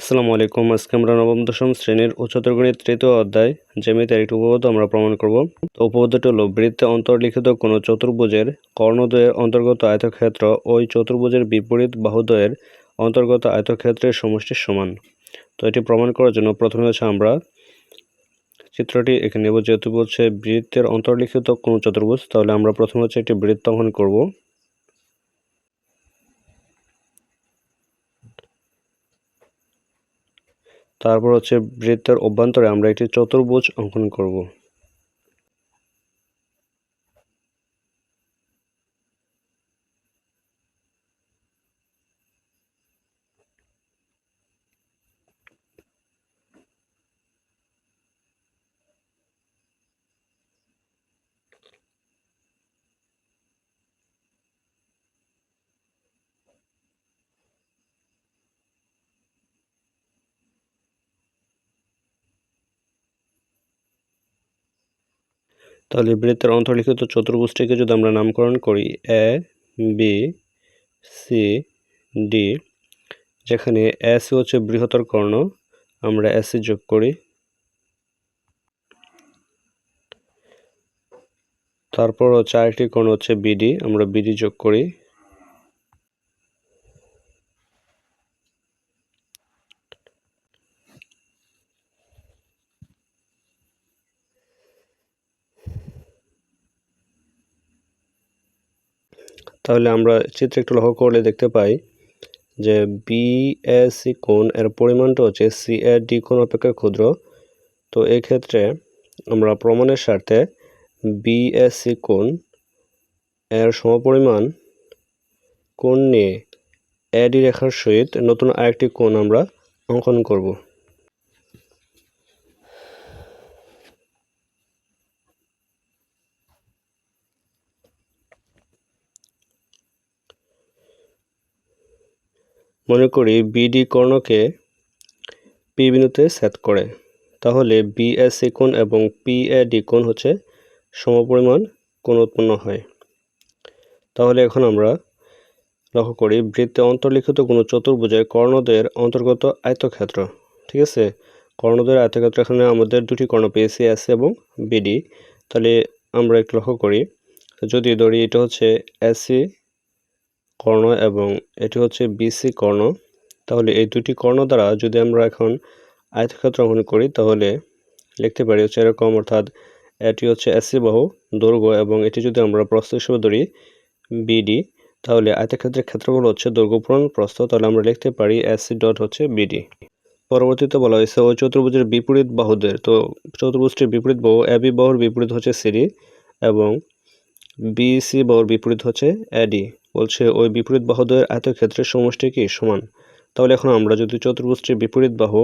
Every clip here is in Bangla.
আসসালামু আলাইকুম। আজকে আমরা নবম, দশম শ্রেণির উচ্চতর গণিত তৃতীয় অধ্যায় জ্যামিতির একটি উপপাদ্য আমরা প্রমাণ করব। তো উপপাদ্যটি হলো বৃত্তে অন্তর্লিখিত কোনো চতুর্ভুজের কর্ণদ্বয়ের অন্তর্গত আয়তক্ষেত্র ওই চতুর্ভুজের বিপরীত বাহুদ্বয়ের অন্তর্গত আয়তক্ষেত্রের সমষ্টির সমান। তো এটি প্রমাণ করার জন্য প্রথমে হচ্ছে আমরা চিত্রটি এখানে নেব। যেহেতু বলছে বৃত্তের অন্তর্লিখিত কোনো চতুর্ভুজ, তাহলে আমরা প্রথমে হচ্ছে একটি বৃত্ত অঙ্কন করব। তারপর হচ্ছে বৃত্তের অভ্যন্তরে আমরা একটি চতুর্ভুজ অঙ্কন করব। তাহলে বৃত্তের অন্তর্লিখিত চতুর্ভুজটিকে যদি আমরা নামকরণ করি এ বি সি ডি যেখানে এস হচ্ছে বৃহত্তর কর্ণ, আমরা এসি যোগ করি। তারপর চারটি কর্ণ হচ্ছে বিডি আমরা বিডি যোগ করি। তাহলে আমরা চিত্রে একটু লক্ষ্য করলে দেখতে পাই যে বিএসি কোণ এর পরিমাণটা হচ্ছে সি এ ডি কোণ অপেক্ষা ক্ষুদ্র। তো ক্ষেত্রে আমরা প্রমাণের স্বার্থে বিএসি কোণ এর সমপরিমাণ কোণ নিয়ে এডি রেখার সহিত নতুন আরেকটি কোণ আমরা অঙ্কন করব। মনে করি বিডি কর্ণকে পি বিন্দুতে সেট করে। তাহলে বিএসসি কোণ এবং পিএডি কোণ হচ্ছে সমপরিমাণ কোণ উৎপন্ন হয়। তাহলে এখন আমরা লক্ষ্য করি বৃত্তে অন্তর্লিখিত কোনো চতুর্ভুজের কর্ণদের অন্তর্গত আয়তক্ষেত্র। ঠিক আছে? কর্ণদের আয়তক্ষেত্র এখানে আমাদের দুটি কর্ণ পেয়েছি এস এবং বিডি তাহলে আমরা একটু লক্ষ্য করি। যদি ধরি এটা হচ্ছে এসি কর্ণ এবং এটি হচ্ছে বিসি কর্ণ। তাহলে এই দুটি কর্ণ দ্বারা যদি আমরা এখন আয়তক্ষেত্র অঙ্কন করি, তাহলে লিখতে পারি হচ্ছে এরকম, অর্থাৎ এটি হচ্ছে এসি বাহু দৈর্ঘ্য এবং এটি যদি আমরা প্রস্থ হিসেবে ধরি বিডি তাহলে আয়তক্ষেত্রের ক্ষেত্রফল হচ্ছে দৈর্ঘ্য পূরণ প্রস্থ। তাহলে আমরা লিখতে পারি এসি ডট হচ্ছে বিডি পরবর্তীতে বলা হয়েছে ওই চতুর্ভুজের বিপরীত বাহুদের, তো চতুর্ভুজটির বিপরীত বাহু এবি বাহুর বিপরীত হচ্ছে সিডি এবং বিসি বাহুর বিপরীত হচ্ছে এডি। বলছে, ওই বিপরীত বাহুদের আয়তক্ষেত্রের সমষ্টি কি? সমান। তাহলে এখন আমরা যদি চতুর্ভুজটির বিপরীত বাহু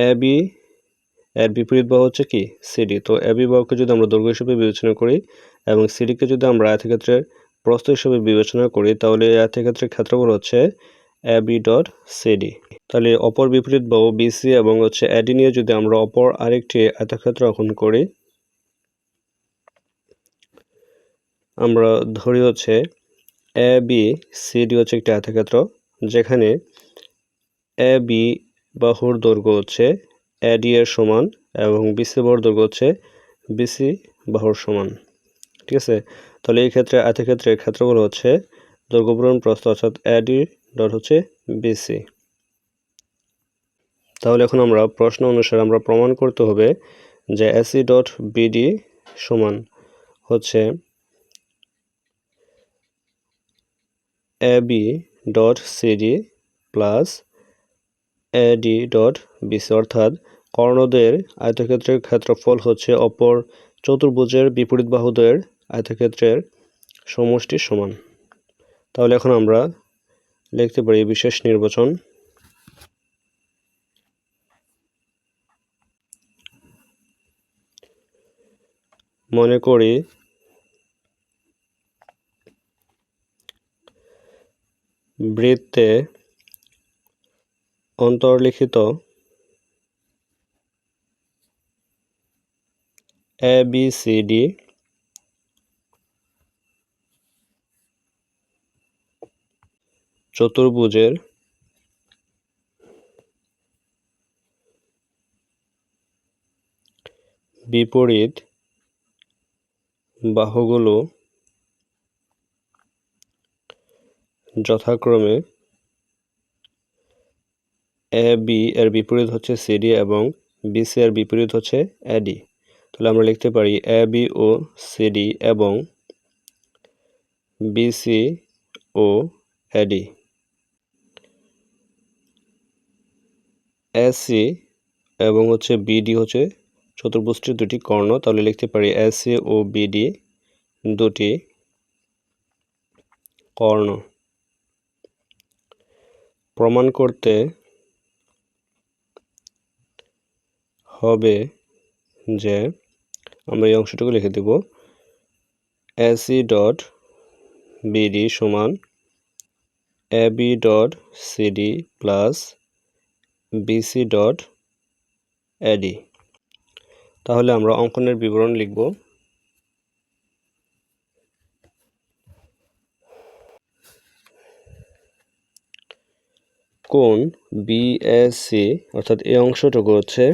এ বি, এর বিপরীত বাহু হচ্ছে কি? সিডি। তো এ বি বাহুকে যদি আমরা দৈর্ঘ্য হিসেবে বিবেচনা করি এবং সিডিকে যদি আমরা আয়তক্ষেত্রের প্রস্থ হিসেবে বিবেচনা করি, তাহলে আয়তক্ষেত্রের ক্ষেত্রফল হচ্ছে এ বি ডট সিডি। তাহলে অপর বিপরীত বাহু বিসি এবং হচ্ছে এডি নিয়ে যদি আমরা অপর আরেকটি আয়তক্ষেত্র অঙ্কন করি আমরা ধরি হচ্ছে এ বি সিডি হচ্ছে একটি আয়তক্ষেত্র, যেখানে এ বি বাহুর দৈর্ঘ্য হচ্ছে এডি এর সমান এবং বিসি বাহুর দৈর্ঘ্য হচ্ছে বিসি বাহুর সমান। ঠিক আছে? তাহলে এই ক্ষেত্রে আয়তক্ষেত্রের ক্ষেত্রফল হচ্ছে দৈর্ঘ্য পূরণ প্রস্থ অর্থাৎ এডি ডট হচ্ছে বিসি তাহলে এখন আমরা প্রশ্ন অনুসারে আমরা প্রমাণ করতে হবে যে এসি ডট বিডি সমান হচ্ছে A B dot CD plus AD dot BC অর্থাৎ কর্ণদের আয়তক্ষেত্রের ক্ষেত্রফল হচ্ছে অপর চতুর্ভুজের বিপরীত বাহুদের আয়তক্ষেত্রের সমষ্টি সমান। তাহলে এখন আমরা লিখতে পারি বিশেষ নির্বাচন। মনে করি বৃত্তে অন্তর্লিখিত এ বি সি ডি চতুর্ভুজের বিপরীত বাহুগুলো যথাক্রমে এ বি এর বিপরীত হচ্ছে সিডি এবং বিসি এর বিপরীত হচ্ছে এডি তাহলে আমরা লিখতে পারি এ বি ও সিডি এবং বিসি ও এডি এসি এবং হচ্ছে বিডি হচ্ছে চতুর্ভুজটির দুটি কর্ণ। তাহলে লিখতে পারি এসি ও বিডি দুটি কর্ণ। প্রমাণ করতে হবে যে আমরা এই অংশটুকু লিখে দেব এসি ডট বিডি সমান A B dot CD plus BC dot AD তাহলে আমরা অঙ্কনের বিবরণ লিখব। কোন বিএসসি অর্থাৎ এই অংশটুকু হচ্ছে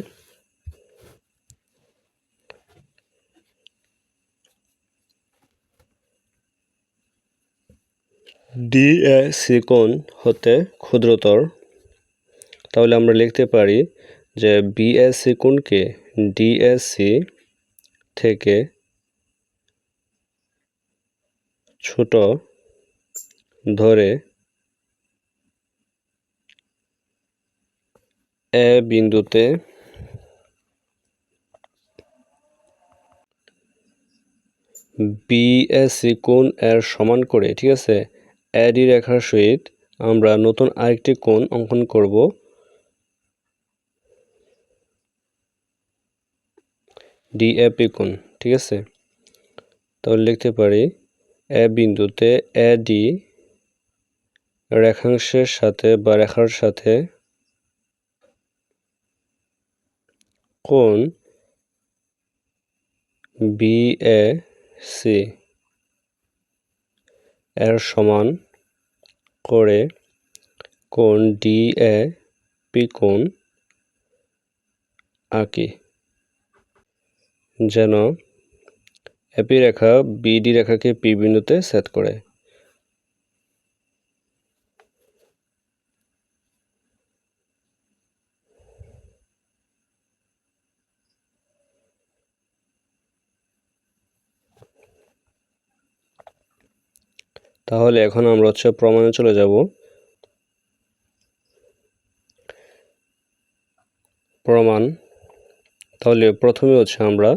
ডিএসি কোণ হতে ক্ষুদ্রতর। তাহলে আমরা লিখতে পারি যে বিএসসি কোণকে ডিএসসি থেকে ছোট ধরে এ বিন্দুতে বিএসসি কোণ এর সমান করে, ঠিক আছে? এডি রেখার সহিত আমরা নতুন আরেকটি কোণ অঙ্কন করব। ডিএপি কোণ, ঠিক আছে? তাহলে লিখতে পারি এ বিন্দুতে এ ডি রেখাংশের সাথে বা রেখার সাথে কোণ বি এ সি এর সমান করে কোন ডি এ পি কোণ আঁকি, যেন এপি রেখা বিডি রেখাকে পি বিন্দুতে সেট করে। তাহলে এখন আমরা হচ্ছে প্রমাণে চলে যাব। প্রমাণ। তাহলে প্রথমে হচ্ছে আমরা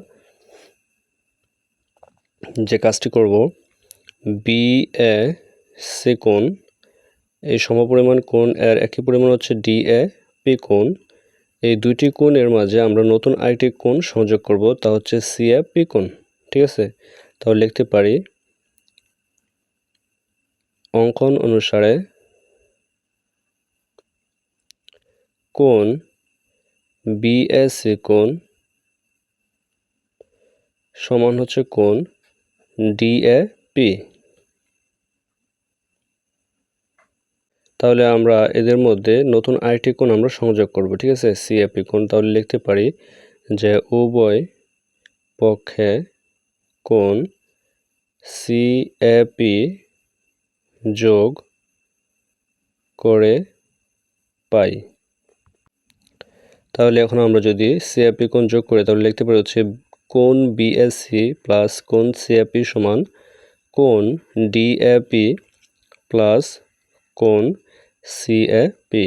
যে কাজটি করব বি এ সি কোণ, এই সমপরিমাণ কোণ এর একই পরিমাণ হচ্ছে ডি এ পি কোণ। এই দুইটি কোণের মাঝে আমরা নতুন আরেকটি কোণ সংযোগ করব, তা হচ্ছে সি এ পি কোণ, ঠিক আছে? তাহলে লিখতে পারি অঙ্কন অনুসারে কোণ বিএসি কোন সমান হচ্ছে কোন ডিএ পি। তাহলে আমরা এদের মধ্যে নতুন আরেকটি কোণ আমরা সংযোগ করব, ঠিক আছে? সিএপি কোণ, তাহলে লিখতে পারি যে উভয় পক্ষে কোণ সিএপি যোগ করে পাই। তাহলে এখন আমরা যদি সিএপি কোণ যোগ করি, তাহলে লিখতে পারি হচ্ছে কোণ বিএসসি প্লাস কোণ সিএপি সমান কোণ ডিএপি প্লাস কোণ সিএপি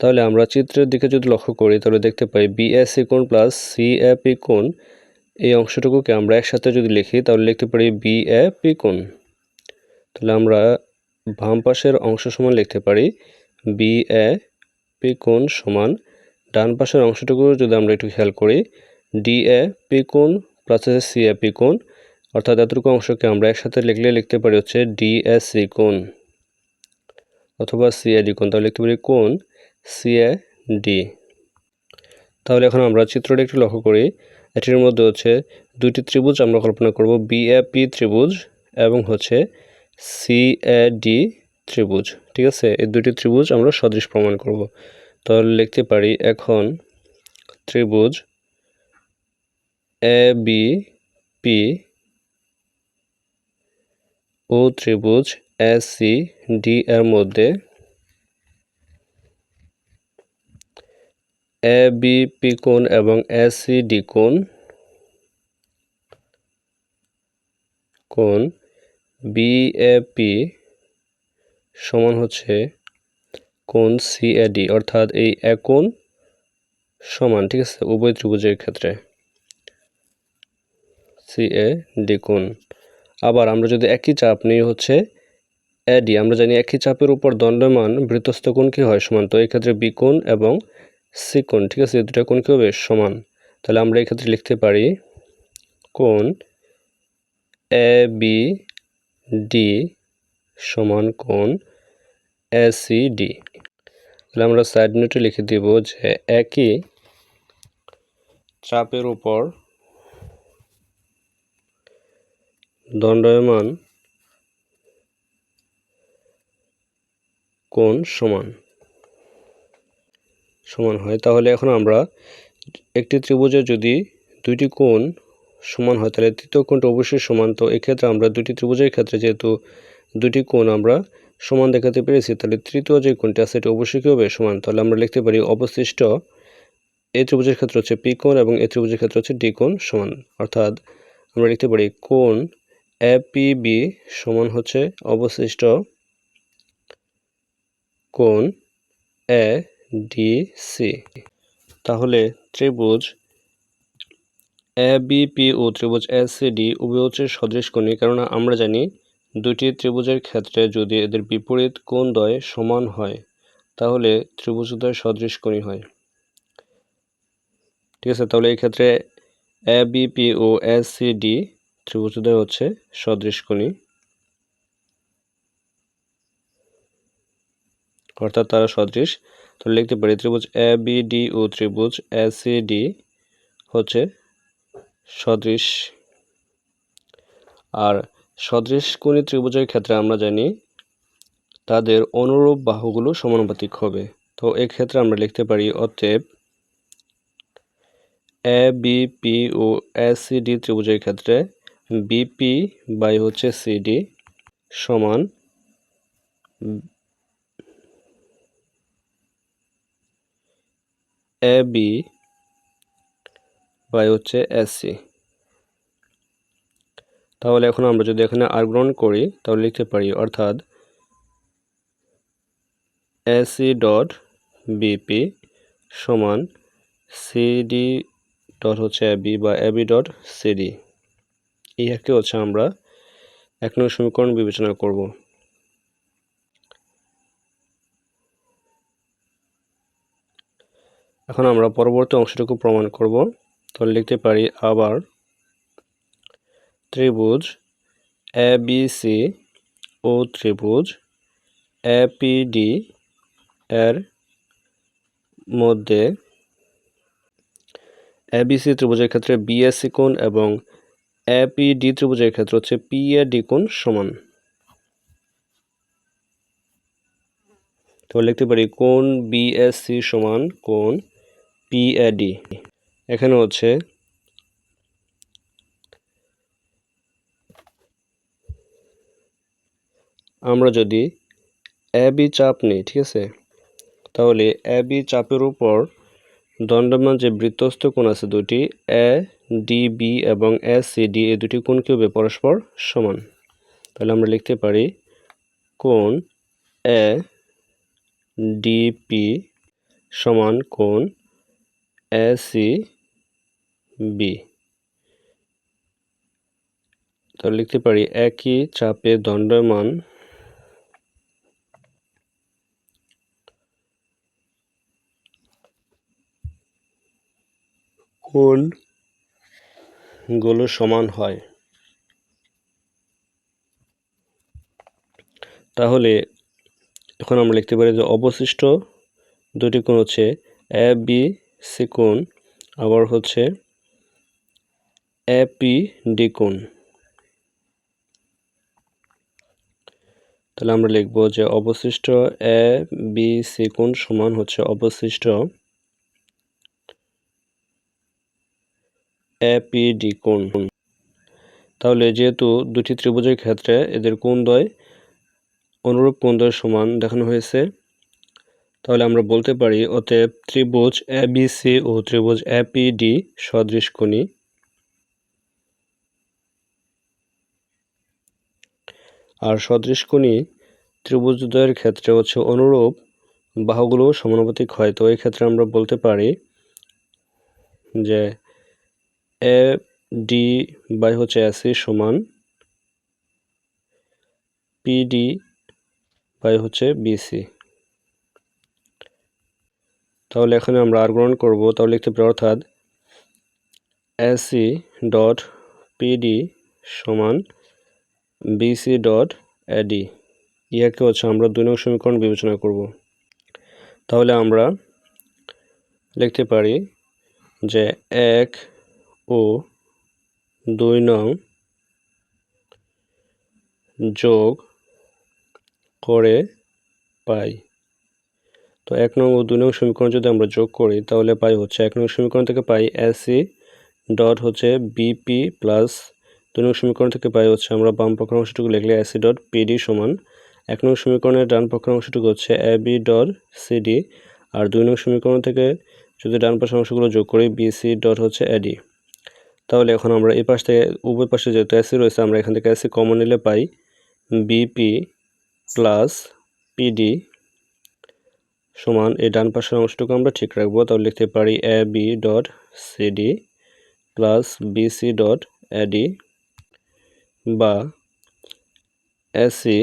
তাহলে আমরা চিত্রের দিকে যদি লক্ষ্য করি, তাহলে দেখতে পাই বিএসসি কোণ প্লাস সিএপি কোণ, এই অংশটুকুকে আমরা একসাথে যদি লিখি, তাহলে লিখতে পারি বিএপি কোণ। তাহলে আমরা বাম পাশের অংশ সমান লিখতে পারি। বি এ পি কোণ সমান। ডান পাশের অংশটুকু যদি আমরা একটু খেয়াল করি ডি এ পি কোণ প্লাস হচ্ছে সি এ পি কোণ। অর্থাৎ এতটুকু অংশকে আমরা একসাথে লিখলে লিখতে পারি হচ্ছে ডি এ সি কোণ। অথবা সি এ ডি কোণ। তাহলে লিখতে পারি কোণ সি এ ডি তাহলে এখন আমরা চিত্রটি একটু লক্ষ্য করি। এটির মধ্যে হচ্ছে দুটি ত্রিভুজ আমরা কল্পনা করব। বি এ পি ত্রিভুজ এবং হচ্ছে সি, এ, ডি ত্রিভুজ। ঠিক আছে? এই দুটি ত্রিভুজ আমরা সদৃশ প্রমাণ করব। তাহলে লিখতে পারি এখন ত্রিভুজ এ, বি, পি ও ত্রিভুজ এস সি, ডি এর মধ্যে এ, বি, পি কোণ এবং এস সি, ডি কোণ কোণ বিএপি সমান হচ্ছে কোণ সিএডি অর্থাৎ এই একোণ সমান, ঠিক আছে, উভয় ত্রিভুজের ক্ষেত্রে সিএ ডি কোণ। আবার আমরা যদি একই চাপ নিই হচ্ছে এডি আমরা জানি একই চাপের উপর দণ্ডমান বৃত্তস্থ কোণ কী হয়? সমান। তো এক্ষেত্রে বি কোণ এবং সি কোণ, ঠিক আছে দুটা কোণ কী হবে সমান। তাহলে আমরা এক্ষেত্রে লিখতে পারি কোণ এ বি ডি সমান কোণ এ সি ডি তাহলে আমরা সাইড নোটে লিখে দিব যে একই চাপের উপর দণ্ডায়মান কোণ সমান সমান হয়। তাহলে এখন আমরা একটি ত্রিভুজে যদি দুইটি কোণ সমান হয়, তাহলে তৃতীয় কোণটা অবশ্যই সমান। তো এক্ষেত্রে আমরা দুটি ত্রিভুজের ক্ষেত্রে যেহেতু দুটি কোণ আমরা সমান দেখাতে পেরেছি, তাহলে তৃতীয় যে কোণটা সেটা অবশ্যই কী হবে সমান? তাহলে আমরা লিখতে পারি অবশিষ্ট এই ত্রিভুজের ক্ষেত্রে হচ্ছে পি কোণ এবং এই ত্রিভুজের ক্ষেত্রে হচ্ছে ডি কোণ সমান। অর্থাৎ আমরা লিখতে পারি কোণ এপিবি সমান হচ্ছে অবশিষ্ট কোণ এ ডি সি। তাহলে ত্রিভুজ এ ও ত্রিভুজ এস সি ডি উভয় হচ্ছে সদৃশ কোণী, কেননা আমরা জানি দুটি ত্রিভুজের ক্ষেত্রে যদি এদের বিপরীত কোণ দ্বয় সমান হয়, তাহলে ত্রিভুজদ্বয় সদৃশ কোণী হয়। ঠিক আছে, তাহলে এই ক্ষেত্রে এ বিপি ও এস সি ডি ত্রিভুজদ্বয় হচ্ছে সদৃশ কোণী অর্থাৎ তারা সদৃশ। তো লিখতে পারি ত্রিভুজ এ বি ডি ও ত্রিভুজ এ সি ডি হচ্ছে সদৃশ। আর সদৃশ কোণী ত্রিভুজের ক্ষেত্রে আমরা জানি তাদের অনুরূপ বাহুগুলো সমানুপাতিক হবে। তো এক্ষেত্রে আমরা লিখতে পারি অতএব এ বিপি ও এস সি ডি ত্রিভুজের ক্ষেত্রে বিপি বাই হচ্ছে সিডি সমান এ বি বাই হচ্ছে এসসি তাহলে এখন আমরা যদি এখানে আর গ্রহণ করি, তাহলে লিখতে পারি, অর্থাৎ এসি ডট বিপি সমান সিডি ডট হচ্ছে এবি বা এবি ডট সিডি এই একে হচ্ছে আমরা এক নম্বর সমীকরণ বিবেচনা করব। এখন আমরা পরবর্তী অংশটুকু প্রমাণ করব। তাহলে লিখতে পারি আবার ত্রিভুজ এ বি সি ও ত্রিভুজ এপিডি এর মধ্যে এবিসি ত্রিভুজের ক্ষেত্রে বিএসসি কোণ এবং এপিডি ত্রিভুজের ক্ষেত্রে হচ্ছে পিএডি কোণ সমান। তো লিখতে পারি কোণ বিএসসি সমান কোণ পিএডি এখানে হচ্ছে আমরা যদি বি চাপ নিই, ঠিক আছে? তাহলে বি চাপের উপর দণ্ডমান যে বৃত্তস্থ কোণ আছে দুটি এ, ডি, বি এবং এস সি, ডি, এই দুটি কোণ কি হবে পরস্পর সমান। তাহলে আমরা লিখতে পারি কোণ এ ডিপি সমান কোণ এ, সি বি। তাহলে লিখতে পারি, একই চাপে দণ্ডমান কোনগুলো সমান হয়। তাহলে এখন আমরা লিখতে পারি যে অবশিষ্ট দুটি কোণ হচ্ছে এ, বি, সি কোণ, আবার হচ্ছে কোণ তাহলে আমরা লিখব যে অবশিষ্ট এ, বি, সি কোণ সমান হচ্ছে অবশিষ্ট এপিডি তাহলে যেহেতু দুটি ত্রিভুজের ক্ষেত্রে এদের কোণদ্বয় অনুরূপ কোণদ্বয় সমান দেখানো হয়েছে, তাহলে আমরা বলতে পারি অতএব ত্রিভুজ এবিসি ও ত্রিভুজ এপিডি সদৃশ কোণী আর সদৃশ কোণী ত্রিভুজদ্বয়ের ক্ষেত্রে হচ্ছে অনুরূপ। বাহুগুলো সমানুপাতিক হয়। তো এই ক্ষেত্রে আমরা বলতে পারি যে এ, ডি বাই হচ্ছে এসি সমান পিডি বাই হচ্ছে বিসি। তাহলে এখানে আমরা আর গ্রহণ করব। তাহলে লিখতে পারি অর্থাৎ এসি ডট পিডি সমান বিসি ডট এডি ইয়াকে হচ্ছে? আমরা দুই নং সমীকরণ বিবেচনা করব। তাহলে আমরা লিখতে পারি যে এক ও দুই নং যোগ করে পাই। তো এক নং ও দুই নং সমীকরণ যদি আমরা যোগ করি, তাহলে পাই হচ্ছে এক নং সমীকরণ থেকে পাই এসি ডট হচ্ছে বিপি প্লাস দুই নং সমীকরণ থেকে পাই হচ্ছে আমরা বাম পক্ষের অংশটুকু লিখলে এসি ডট পিডি সমান। এক নং সমীকরণের ডান পক্ষের অংশটুকু হচ্ছে এ বি ডট সিডি আর দুই নং সমীকরণ থেকে যদি ডান পাশের অংশগুলো যোগ করি বিসি ডট হচ্ছে এডি তাহলে এখন আমরা এই পাশ থেকে উভয় পাশে যেহেতু এসি রয়েছে, আমরা এখান থেকে এসি কমন নিলে পাই বিপি প্লাস পিডি সমান এই ডান পাশের অংশটুকু আমরা ঠিক রাখব। তাহলে লিখতে পারি A B dot CD plus BC dot AD বা এসি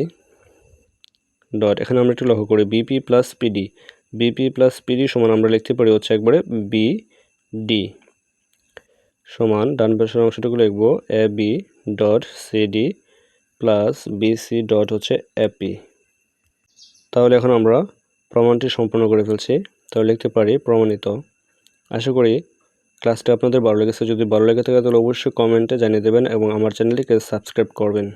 ডট এখানে আমরা একটু লক্ষ্য করি BP plus PD BP plus PD সমান আমরা লিখতে পারি হচ্ছে একবারে বি ডি সমান, ডান পাশের অংশটুকু লিখব A B dot CD plus BC dot হচ্ছে এপি তাহলে এখন আমরা প্রমাণটি সম্পন্ন করে ফেলছি, তাহলে লিখতে পারি প্রমাণিত। আশা করি ক্লাসটা আপনাদের ভালো লেগেছে, যদি ভালো লেগে থাকে তাহলে অবশ্যই কমেন্টে জানিয়ে দেবেন এবং আমার চ্যানেলটিকে সাবস্ক্রাইব করবেন।